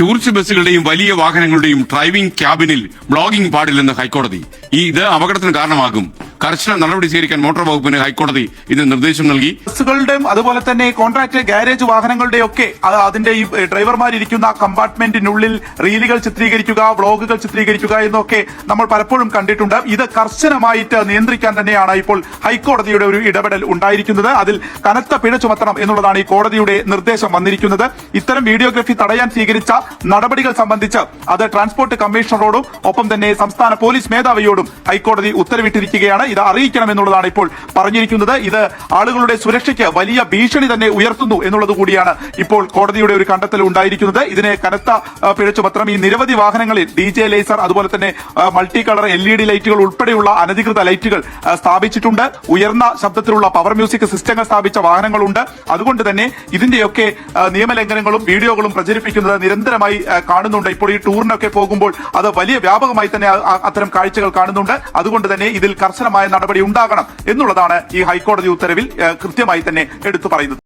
Tourist ബസ്സുകളുടെയും വലിയ വാഹനങ്ങളുടെയും driving ക്യാബിനിൽ blogging പാടില്ലെന്ന് ഹൈക്കോടതി. ഇത് അപകടത്തിന് കാരണമാകും. കർശന നടപടി സ്വീകരിക്കാൻ മോട്ടോർ വകുപ്പിന് ഹൈക്കോടതി ഇന്ന് നിർദ്ദേശം നൽകി. ബസ്സുകളുടെയും അതുപോലെ തന്നെ കോൺട്രാക്ട് ഗാരേജ് വാഹനങ്ങളുടെയും ഒക്കെ അത് അതിന്റെ ഈ ഡ്രൈവർമാരിയ്ക്കുന്ന കമ്പാർട്ട്മെന്റിനുള്ളിൽ റീലുകൾ ചിത്രീകരിക്കുക വ്ളോഗുകൾ ചിത്രീകരിക്കുക എന്നൊക്കെ നമ്മൾ പലപ്പോഴും കണ്ടിട്ടുണ്ട്. ഇത് കർശനമായിട്ട് നിയന്ത്രിക്കാൻ തന്നെയാണ് ഇപ്പോൾ ഹൈക്കോടതിയുടെ ഒരു ഇടപെടൽ ഉണ്ടായിരിക്കുന്നത്. അതിൽ കനത്ത പിഴ ചുമത്തണം എന്നുള്ളതാണ് ഈ കോടതിയുടെ നിർദ്ദേശം വന്നിരിക്കുന്നത്. ഇത്തരം വീഡിയോഗ്രഫി തടയാൻ സ്വീകരിച്ച നടപടികൾ സംബന്ധിച്ച് അത് ട്രാൻസ്പോർട്ട് കമ്മീഷണറോടും ഒപ്പം തന്നെ സംസ്ഥാന പോലീസ് മേധാവിയോടും ഹൈക്കോടതി ഉത്തരവിട്ടിരിക്കുകയാണ്. ഇത് അറിയിക്കണം എന്നുള്ളതാണ് ഇപ്പോൾ പറഞ്ഞിരിക്കുന്നത്. ഇത് ആളുകളുടെ സുരക്ഷയ്ക്ക് വലിയ ഭീഷണി തന്നെ ഉയർത്തുന്നു എന്നുള്ളത് കൂടിയാണ് ഇപ്പോൾ കോടതിയുടെ ഒരു കണ്ടെത്തൽ ഉണ്ടായിരിക്കുന്നത്. ഇതിനെ കനത്ത പിഴ ചുമത്തണം ഈ നിരവധി വാഹനങ്ങളിൽ ഡി ജെ ലേസർ അതുപോലെ തന്നെ multi colour L E D ലൈറ്റുകൾ ഉൾപ്പെടെയുള്ള അനധികൃത ലൈറ്റുകൾ സ്ഥാപിച്ചിട്ടുണ്ട്. ഉയർന്ന ശബ്ദത്തിലുള്ള പവർ മ്യൂസിക് സിസ്റ്റങ്ങൾ സ്ഥാപിച്ച വാഹനങ്ങളുണ്ട്. അതുകൊണ്ട് തന്നെ ഇതിന്റെയൊക്കെ നിയമലംഘനങ്ങളും വീഡിയോകളും പ്രചരിപ്പിക്കുന്നത് നിരന്തരമായി കാണുന്നുണ്ട്. ഇപ്പോൾ ഈ ടൂറിനൊക്കെ പോകുമ്പോൾ അത് വലിയ വ്യാപകമായി തന്നെ അത്തരം കാഴ്ചകൾ കാണുന്നുണ്ട്. അതുകൊണ്ട് തന്നെ ഇതിൽ കർശനമായ നടപടി ഉണ്ടാകണം എന്നുള്ളതാണ് ഈ ഹൈക്കോടതി ഉത്തരവിൽ കൃത്യമായി തന്നെ എടുത്തു പറയുന്നത്.